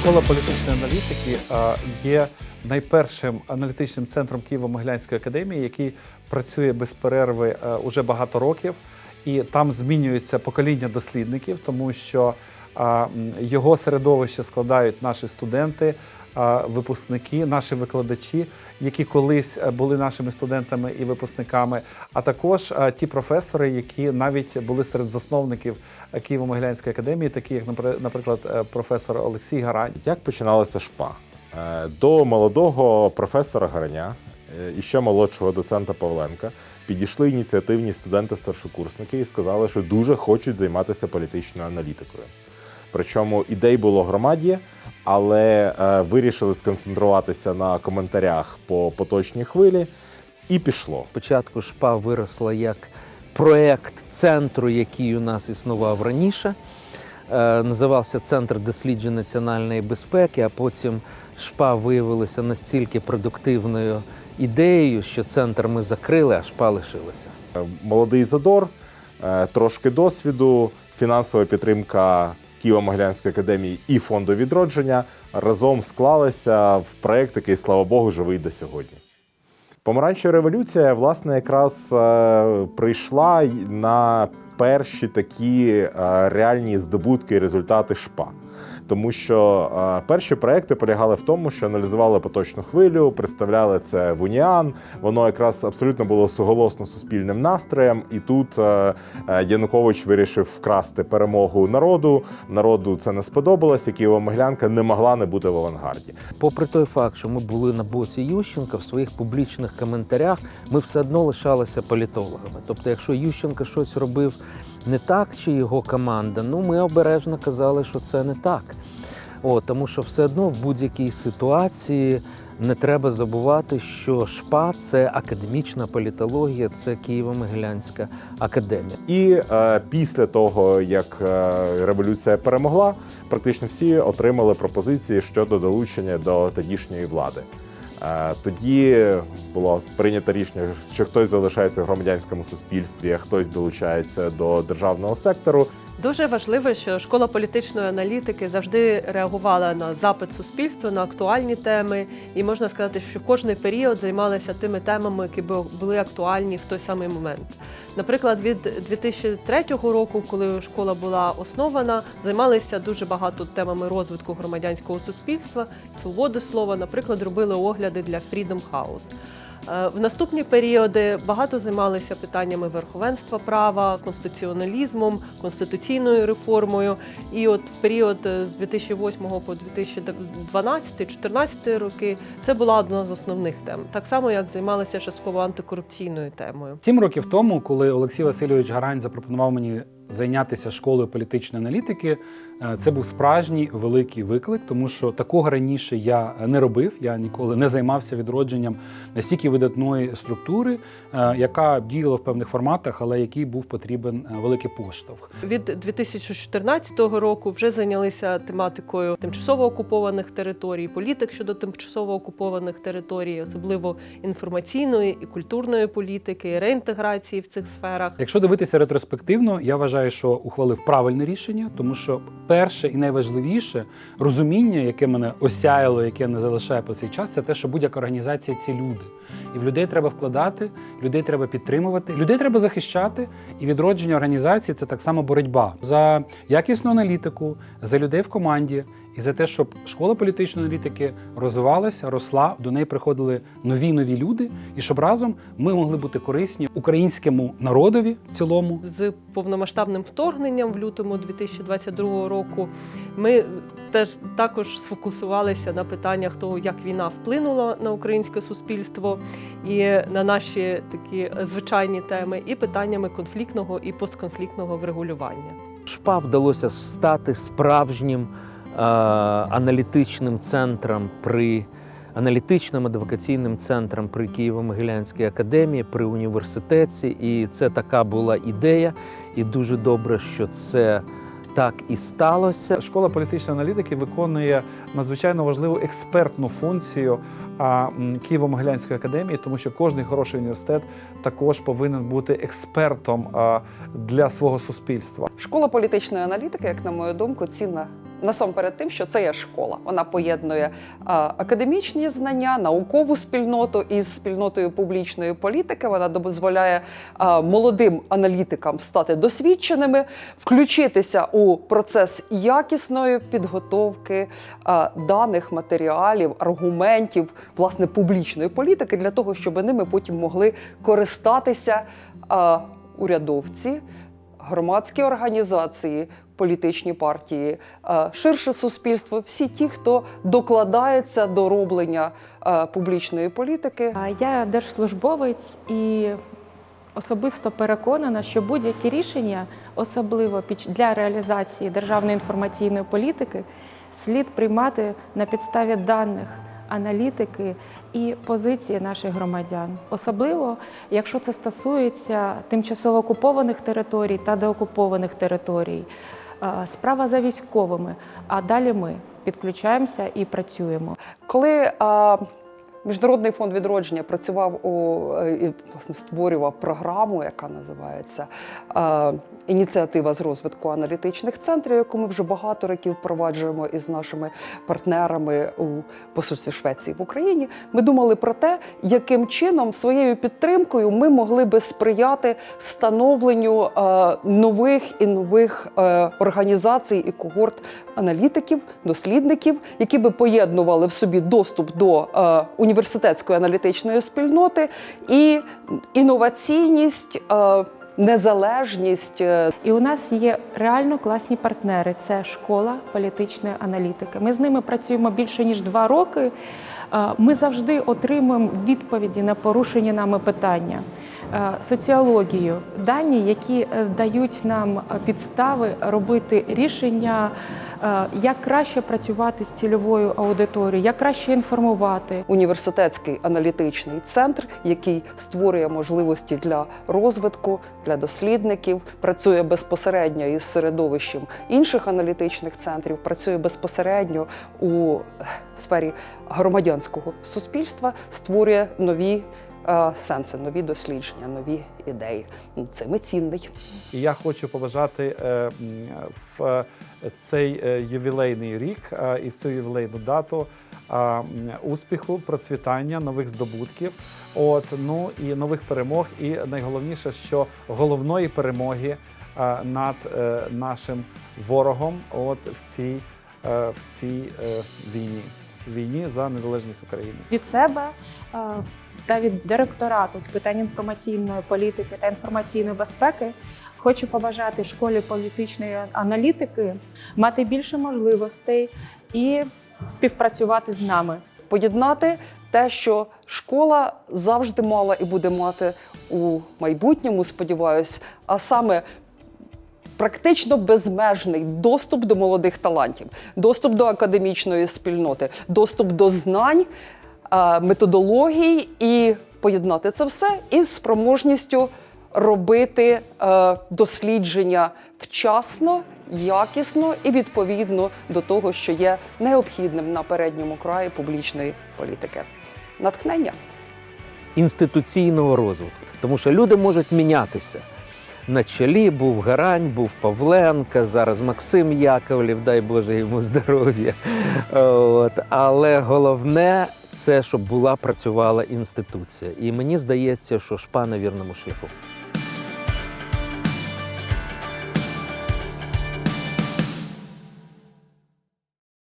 Школа політичної аналітики є найпершим аналітичним центром Києво-Могилянської академії, який працює без перерви е, уже багато років, і там змінюється покоління дослідників, тому що його середовище складають наші студенти, випускники, наші викладачі, які колись е, були нашими студентами і випускниками, а також е, ті професори, які навіть були серед засновників е, Києво-Могилянської академії, такі як, наприклад, професор Олексій Гарань. Як починалася шпа? До молодого професора Гараня і ще молодшого доцента Павленка підійшли ініціативні студенти-старшокурсники і сказали, що дуже хочуть займатися політичною аналітикою. Причому ідей було громаді, але е, вирішили сконцентруватися на коментарях по поточній хвилі, і пішло. Спочатку ШПА виросла як проект центру, який у нас існував раніше. Е, Називався Центр досліджень національної безпеки, а потім ШПА виявилася настільки продуктивною ідеєю, що центр ми закрили, а ШПА лишилася. молодий задор, е, трошки досвіду, фінансова підтримка Києво-Могилянської академії і фонду відродження разом склалися в проект, який, слава Богу, живий до сьогодні. Помаранчева революція, власне, якраз е, прийшла на перші такі е, реальні здобутки і результати ШПА. Тому що перші проекти полягали в тому, що аналізували поточну хвилю, представляли це в Уніан. Воно якраз абсолютно було суголосно суспільним настроєм. І тут е, е, Янукович вирішив вкрасти перемогу народу. Народу це не сподобалось, і Києво-Могилянка не могла не бути в авангарді. Попри той факт, що ми були на боці Ющенка, в своїх публічних коментарях ми все одно лишалися політологами. Тобто, якщо Ющенко щось робив не так, чи його команда, ну ми обережно казали, що це не так. О, тому що все одно в будь-якій ситуації не треба забувати, що ШПА це академічна політологія, це Києво-Могилянська академія. І е, після того, як е, революція перемогла, практично всі отримали пропозиції щодо долучення до тодішньої влади. Е, тоді було прийнято рішення, що хтось залишається в громадянському суспільстві, а хтось долучається до державного сектору. Дуже важливо, що школа політичної аналітики завжди реагувала на запит суспільства, на актуальні теми, і можна сказати, що кожний період займалися тими темами, які бу- були актуальні в той самий момент. Наприклад, від 2003 року, коли школа була основана, займалися дуже багато темами розвитку громадянського суспільства, свободи слова. Наприклад, робили огляди для Freedom House. Е, В наступні періоди багато займалися питаннями верховенства права, конституціоналізмом, конституційною реформою. І от в період е, з 2008 по 2012-2014 роки це була одна з основних тем, так само як займалися частково антикорупційною темою. Сім років тому, коли Олексій Васильович Гарань запропонував мені зайнятися школою політичної аналітики, це був справжній великий виклик, тому що такого раніше я не робив. Я ніколи не займався відродженням настільки видатної структури, е, яка діяла в певних форматах, але який був потрібен е, великий поштовх. Від 2014 року вже зайнялися тематикою тимчасово окупованих територій, політик щодо тимчасово окупованих територій, особливо інформаційної і культурної політики, реінтеграції в цих сферах. Якщо дивитися ретроспективно, я вважаю, що ухвалив правильне рішення, тому що перше і найважливіше розуміння, яке мене осяяло, яке не залишає по цей час, це те, що будь-яка організація це люди. І в людей треба вкладати, людей треба підтримувати, людей треба захищати. І відродження організації це так само боротьба за якісну аналітику, за людей в команді і за те, щоб школа політичної аналітики розвивалася, росла, до неї приходили нові нові люди, і щоб разом ми могли бути корисні українському народові в цілому. З повномасштабним вторгненням в лютому 2022 року ми теж також сфокусувалися на питаннях того, як війна вплинула на українське суспільство і на наші такі звичайні теми, і питаннями конфліктного і постконфліктного врегулювання. ШПА вдалося стати справжнім аналітичним центром при аналітичним адвокаційним центром при Києво-Могилянській академії, при університеті. І це така була ідея. І дуже добре, що це так і сталося. Школа політичної аналітики виконує надзвичайно важливу експертну функцію Києво-Могилянської академії, тому що кожний хороший університет також повинен бути експертом для свого суспільства. Школа політичної аналітики, як на мою думку, цінна Насамперед тим, що це є школа. Вона поєднує академічні знання, наукову спільноту із спільнотою публічної політики. Вона дозволяє молодим аналітикам стати досвідченими, включитися у процес якісної підготовки даних матеріалів, аргументів власне публічної політики для того, щоб ними потім могли користатися урядовці, громадські організації, політичні партії, е, ширше суспільство, всі ті, хто докладається до роблення е, публічної політики. Я держслужбовець і особисто переконана, що будь-які рішення, особливо для реалізації державної інформаційної політики, слід приймати на підставі даних, аналітики і позиції наших громадян. Особливо, якщо це стосується тимчасово окупованих територій та деокупованих територій. Е, Справа за військовими, а далі ми підключаємося і працюємо. Коли а, Міжнародний фонд відродження працював у е, і власне створював програму, яка називається Ініціатива з розвитку аналітичних центрів, яку ми вже багато років впроваджуємо із нашими партнерами у посольстві Швеції в Україні. Ми думали про те, яким чином своєю підтримкою ми могли би сприяти становленню е, нових і нових е, організацій і когорт аналітиків, дослідників, які би поєднували в собі доступ до е, університетської аналітичної спільноти і інноваційність. е, Незалежність е, І у нас є реально класні партнери. Це школа політичної аналітики. Ми з ними працюємо більше ніж два роки. Е, Ми завжди отримуємо відповіді на порушені нами питання. Е, Соціологію, дані, які е, дають нам е, підстави робити рішення, як краще працювати з цільовою аудиторією, як краще інформувати. університетський аналітичний центр, який створює можливості для розвитку, для дослідників, працює безпосередньо із середовищем інших аналітичних центрів, працює безпосередньо у сфері громадянського суспільства, створює нові. Е, Сенси, нові дослідження, нові ідеї. Це ми цінний. І я хочу побажати е, в е, цей ювілейний рік і в цю ювілейну дату успіху, процвітання, нових здобутків. От ну і нових перемог. І найголовніше, що головної перемоги над нашим ворогом, от в цій, в цій війні, війні за незалежність України. від себе та від директорату з питань інформаційної політики та інформаційної безпеки хочу побажати школі політичної аналітики мати більше можливостей і співпрацювати з нами. поєднати те, що школа завжди мала і буде мати у майбутньому, сподіваюсь, а саме практично безмежний доступ до молодих талантів, доступ до академічної спільноти, доступ до знань, методологій і поєднати це все із спроможністю робити е, дослідження вчасно, якісно і відповідно до того, що є необхідним на передньому краї публічної політики. Натхнення. інституційного розвитку. Тому що люди можуть мінятися. На чолі був Гарань, був Павленка, зараз Максим Яковлів, дай Боже йому здоров'я. От. Але головне це, щоб була працювала інституція. І мені здається, що шпа на вірному шляху.